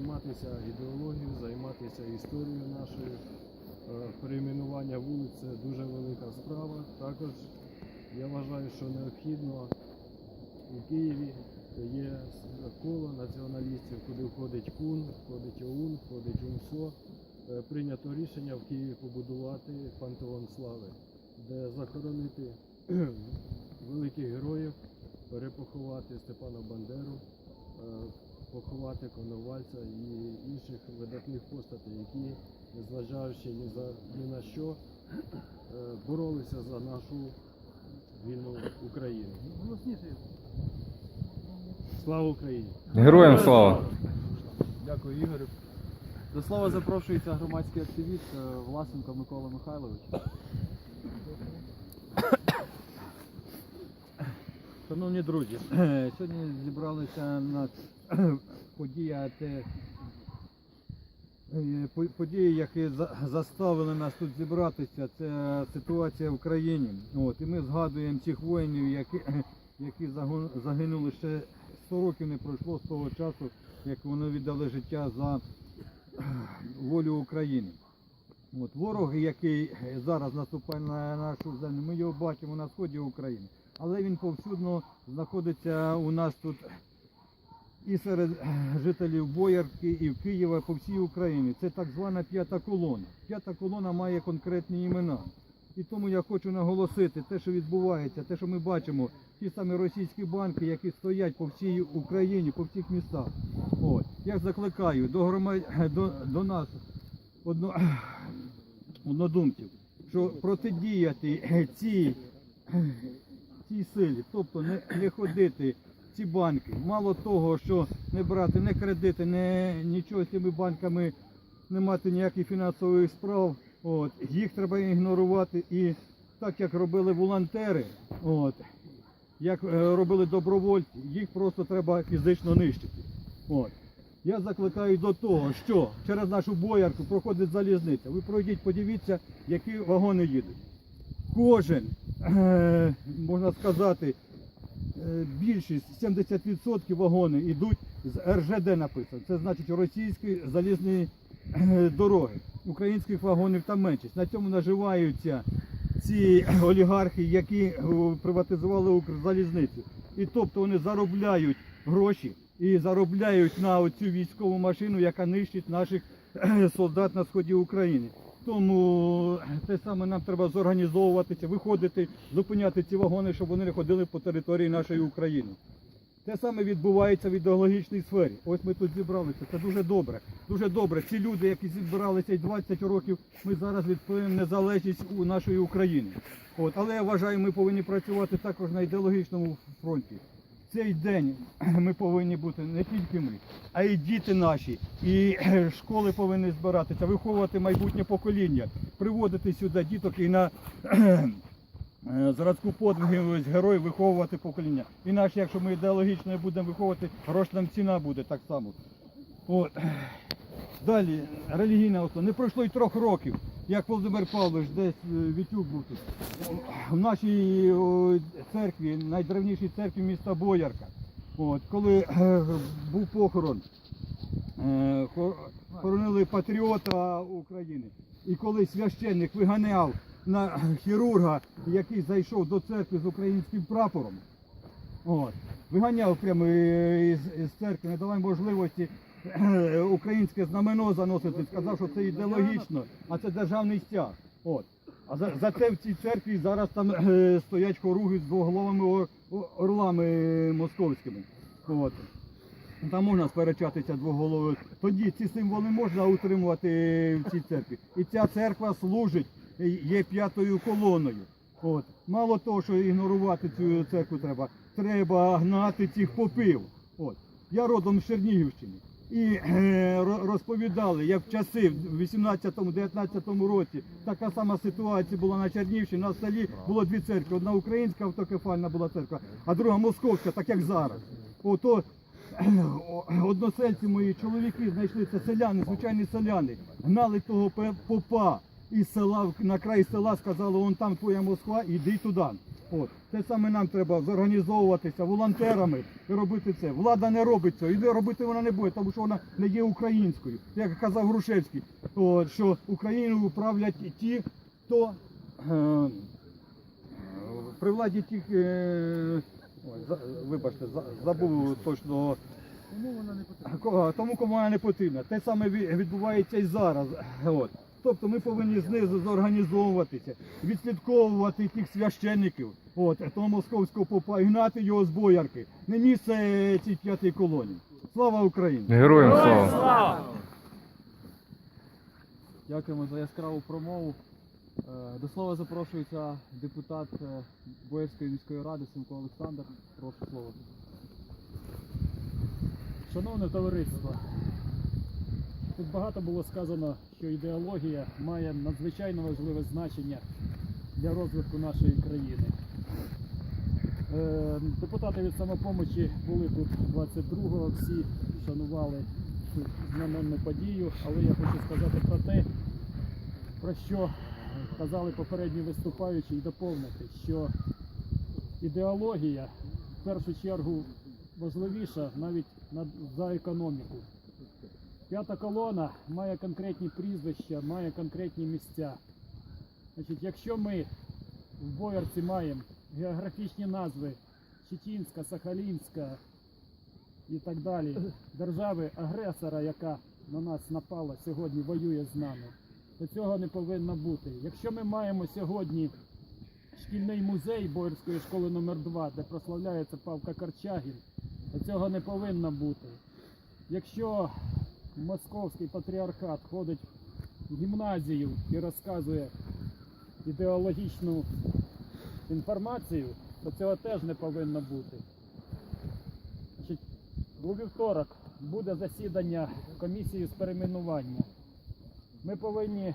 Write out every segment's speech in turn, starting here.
займатися ідеологією, займатися історією нашою. Е, Перейменування вулиць це дуже велика справа. Також я вважаю, що необхідно у Києві є коло націоналістів, куди входить КУН, входить ОУН, входить УНСО. Е, Прийнято рішення в Києві побудувати пантеон слави, де захоронити великих героїв, перепоховати Степана Бандеру, е, поховати Коновальця і інших видатних постатей, які, незважаючи ні, за, ні на що, е, боролися за нашу вільну Україну. Слава Україні! Героям слава! Дякую, Ігорю. До слова запрошується громадський активіст е, Власенко Микола Михайлович. Шановні друзі, сьогодні зібралися на подія, е, події, які заставили нас тут зібратися, це ситуація в країні. От, і ми згадуємо цих воїнів, які, які загинули ще 100 років не пройшло з того часу, як вони віддали життя за волю України. От, ворог, який зараз наступає на нашу землю, ми його бачимо на сході України. Але він повсюдно знаходиться у нас тут і серед жителів Боярки, і в Києва, по всій Україні. Це так звана п'ята колона. П'ята колона має конкретні імена. І тому я хочу наголосити, те, що відбувається, те, що ми бачимо, ті самі російські банки, які стоять по всій Україні, по всіх містах. От. Я закликаю до, грома... до, до нас, одно... однодумців, що протидіяти цій цій силі, тобто не, не ходити ці банки. Мало того, що не брати не кредити, не нічого з цими банками не мати ніяких фінансових справ. От, їх треба ігнорувати і так як робили волонтери, от, як е, робили добровольці, їх просто треба фізично нищити. От. Я закликаю до того, що через нашу боярку проходить залізниця. Ви пройдіть, подивіться, які вагони їдуть. Кожен, е, можна сказати, більшість 70% вагони йдуть з РЖД написано. Це значить російські залізні е, дороги. Українських вагонів там меншість. На цьому наживаються ці олігархи, які е, приватизували Укрзалізницю. І тобто вони заробляють гроші і заробляють на цю військову машину, яка нищить наших е, солдат на сході України. Тому те саме нам треба зорганізовуватися, виходити, зупиняти ці вагони, щоб вони не ходили по території нашої України. Те саме відбувається в ідеологічній сфері. Ось ми тут зібралися. Це дуже добре. Дуже добре. Ці люди, які зібралися і 20 років, ми зараз відстоюємо незалежність у нашої України. От, але я вважаю, ми повинні працювати також на ідеологічному фронті. Цей день ми повинні бути не тільки ми, а й діти наші, і школи повинні збиратися, виховувати майбутнє покоління, приводити сюди діток і на зразку подвигів героїв виховувати покоління. Інакше, якщо ми ідеологічно будемо виховувати, грош нам ціна буде так само. От. Далі, релігійна основа. Не пройшло й трьох років, як Володимир Павлович десь е, Вітюк був тут. В нашій церкві, найдревнішій церкві міста Боярка. От, коли е, був похорон, е, хоронили патріота України. І коли священник виганяв на хірурга, який зайшов до церкви з українським прапором, от, виганяв прямо із, із церкви, не давай можливості українське знамено заносити, сказав, що це ідеологічно, а це державний стяг. От. А за, за це в цій церкві зараз там е, стоять хоруги з двоголовими ор- орлами московськими. От. Там можна сперечатися двоголовою. Тоді ці символи можна утримувати в цій церкві. І ця церква служить, є п'ятою колоною. От. Мало того, що ігнорувати цю церкву треба, треба гнати цих попів. От. Я родом з Чернігівщини. І е, ро- розповідали, як в часи в 18-19 році така сама ситуація була на Чернігівщині. На селі було дві церкви. Одна українська автокефальна була церква, а друга московська, так як зараз. Ото односельці мої чоловіки знайшли це селяни, звичайні селяни, гнали того попа із села на край села, сказали, вон там твоя Москва, іди туди. От. Те саме нам треба зорганізовуватися волонтерами і робити це. Влада не робить цього, і робити вона не буде, тому що вона не є українською. Як казав Грушевський, от, що Україною управлять ті, хто е, при владі тих, е, ой, за, вибачте, за, забув точно. Кого- Тому кому вона не потрібна. Те саме відбувається і зараз. От. Тобто ми повинні знизу зорганізовуватися, відслідковувати тих священників, от, того московського попа і гнати його з боярки. Не місце цій п'ятій колонії. Слава Україні! Героям слава! Дякуємо за яскраву промову. Е, До слова запрошується депутат е, Боярської міської ради Симко Олександр. Прошу слово. Шановне товариство, тут багато було сказано, що ідеологія має надзвичайно важливе значення для розвитку нашої країни. Е, Депутати від самопомочі були тут 22-го, всі шанували цю знаменну подію, але я хочу сказати про те, про що казали попередні виступаючі і доповнити, що ідеологія в першу чергу важливіша навіть за економіку. П'ята колона має конкретні прізвища, має конкретні місця. Значить, якщо ми в Боярці маємо географічні назви Чечінська, Сахалінська і так далі, держави агресора, яка на нас напала, сьогодні воює з нами, то цього не повинно бути. Якщо ми маємо сьогодні шкільний музей Боярської школи номер 2 де прославляється Павка Корчагін, то цього не повинно бути. Якщо московський патріархат ходить в гімназію і розказує ідеологічну інформацію, то цього теж не повинно бути. У вівторок буде засідання комісії з перейменування. Ми повинні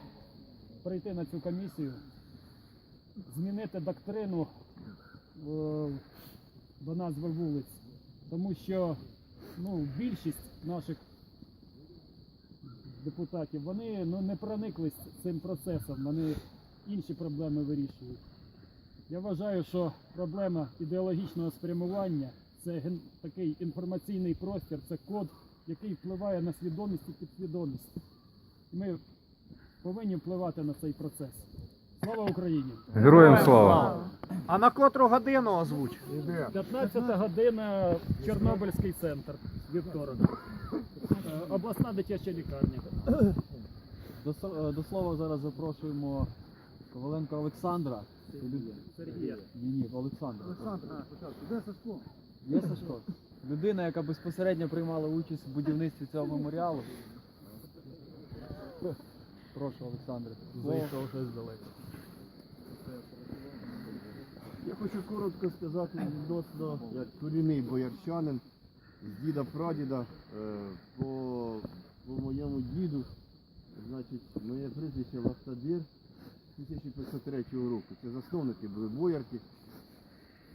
прийти на цю комісію, змінити доктрину е, до назви вулиць, тому що ну, більшість наших депутатів вони ну, не прониклись цим процесом, вони інші проблеми вирішують. Я вважаю, що проблема ідеологічного спрямування це ген- такий інформаційний простір, це код, який впливає на свідомість і підсвідомість. І ми повинні впливати на цей процес. Слава Україні! Героям слава! А на котру годину озвуч? 15 година Чорнобильський центр вівторок. Е, Обласна дитяча лікарня. До, е, до слова зараз запрошуємо Коваленка Олександра. Сергія. Ні, ні, Олександра. Є Сашко? Людина, яка безпосередньо приймала участь в будівництві цього меморіалу. Прошу, Олександре. Зайшов щось далеко. Я хочу коротко сказати відносно як корінний боярчанин з діда прадіда по, по моєму діду, значить, моє прізвище Лахтадір 1503 року. Це засновники були боярки.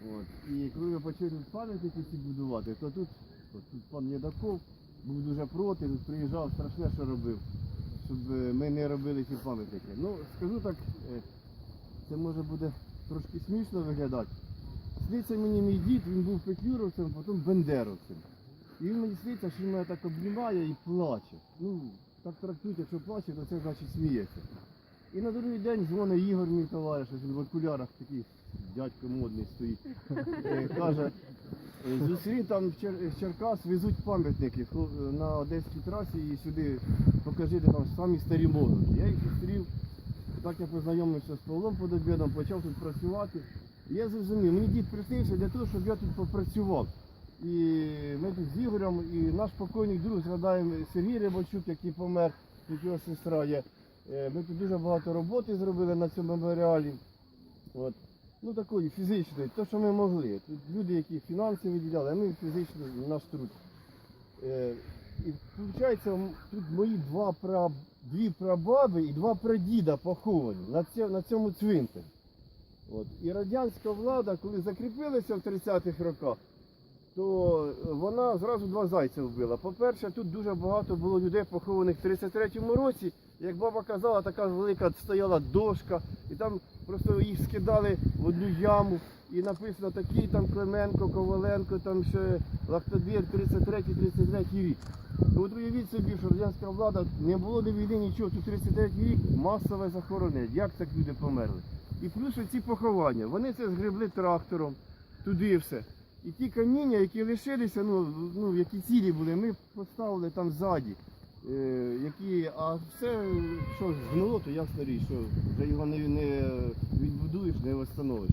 От. І коли ми почали пам'ятники ці будувати, то тут, от, тут пан Єдаков був дуже проти, тут приїжджав, страшне, що робив, щоб е, ми не робили ці пам'ятники. Ну, скажу так, е, це може буде трошки смішно виглядати. Сниться мені мій дід, він був петлюровцем, потім бендеровцем. І він мені сниться, що він мене так обнімає і плаче. Ну, так трактують, якщо плаче, то це значить сміється. І на другий день дзвонить Ігор, мій товариш, він в окулярах такий дядько модний стоїть. Е, Каже, «Е, зустрій там в Черкас везуть пам'ятники на Одеській трасі і сюди покажи, де там самі старі молоді. Я їх зустрів, так я познайомився з Павлом Подобєдом, почав тут працювати. Я зрозумів, мені дід приснився для того, щоб я тут попрацював. І ми тут з Ігорем, і наш покойний друг, згадаємо Сергій Рибачук, який помер, тут його сестра є. Е, Ми тут дуже багато роботи зробили на цьому меморіалі. От. Ну такої фізичної, те, що ми могли. Тут люди, які фінанси виділяли, а ми фізично наш труд. Е, і виходить, тут мої два пра, дві прабаби і два прадіда поховані на, цьо- на цьому цвинтарі. От. І радянська влада, коли закріпилася в 30-х роках, то вона зразу два зайця вбила. По-перше, тут дуже багато було людей похованих в 33-му році. Як баба казала, така велика стояла дошка, і там просто їх скидали в одну яму. І написано такий там Клименко, Коваленко, там ще Лахтодір, 33-33 рік. То от уявіть собі, що радянська влада не було до війни нічого, тут 33 рік масове захоронення. Як так люди померли? І плюс ці поховання. Вони це згребли трактором, туди все. І ті каміння, які лишилися, ну, ну які цілі були, ми поставили там ззаді. Е, які, а все, що згнуло, то ясна річ, що вже його не, не відбудуєш, не встановиш.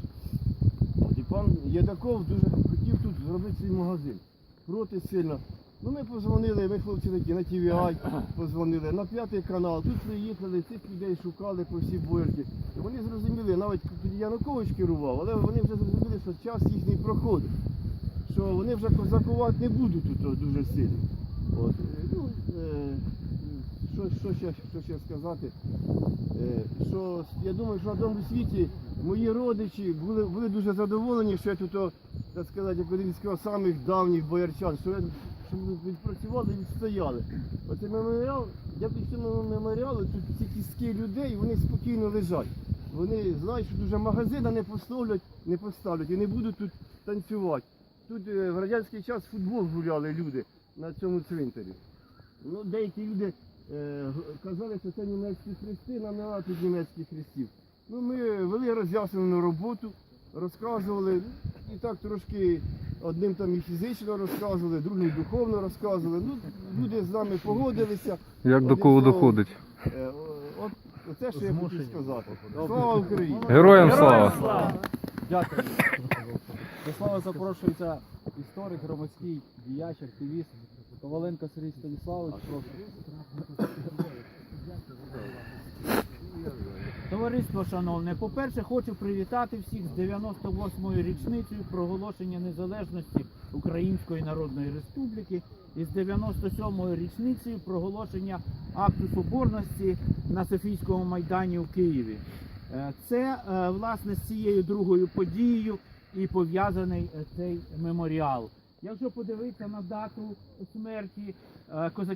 І пан Єдаков дуже хотів тут зробити свій магазин. Проти сильно. Ну ми позвонили, ми хлопці такі на TVI позвонили, на п'ятий канал. Тут приїхали, цих людей шукали по всій боярці. І вони зрозуміли, навіть тоді Янукович керував, але вони вже зрозуміли, що час їхній проходить. Що вони вже козакувати не будуть тут дуже сильно. От. е, Ну, е, що, що, ще, що ще сказати? Е, що я думаю, що на тому світі мої родичі були, були дуже задоволені, що я тут, так сказати, як один сказав, самих давніх боярчан, що, я, що ми відпрацювали і відстояли. Оцей меморіал, дякую цьому меморіалу, тут ці кістки людей, вони спокійно лежать. Вони знають, що дуже магазина не поставлять, не поставлять і не будуть тут танцювати. Тут е, в радянський час футбол гуляли люди на цьому цвинтарі. Ну, деякі люди е, казали, що це німецькі хрести, нам немає тут німецьких хрестів. Ну, ми вели роз'яснену роботу, розказували, і так трошки одним там і фізично розказували, другим духовно розказували. Ну, люди з нами погодилися. Як до кого доходить? Е, От оце, що я хотів сказати. Слава Україні! Героям слава! Дякую. До слова запрошується історик, громадський діяч, активіст Коваленко Сергій Станіславович. Прошу. Товариство шановне, по-перше, хочу привітати всіх з 98-ю річницею проголошення незалежності Української Народної Республіки і з 97-ю річницею проголошення акту соборності на Софійському майдані у Києві. Е, Це е, власне з цією другою подією і пов'язаний е, цей меморіал. Якщо подивитися на дату смерті е, козаків.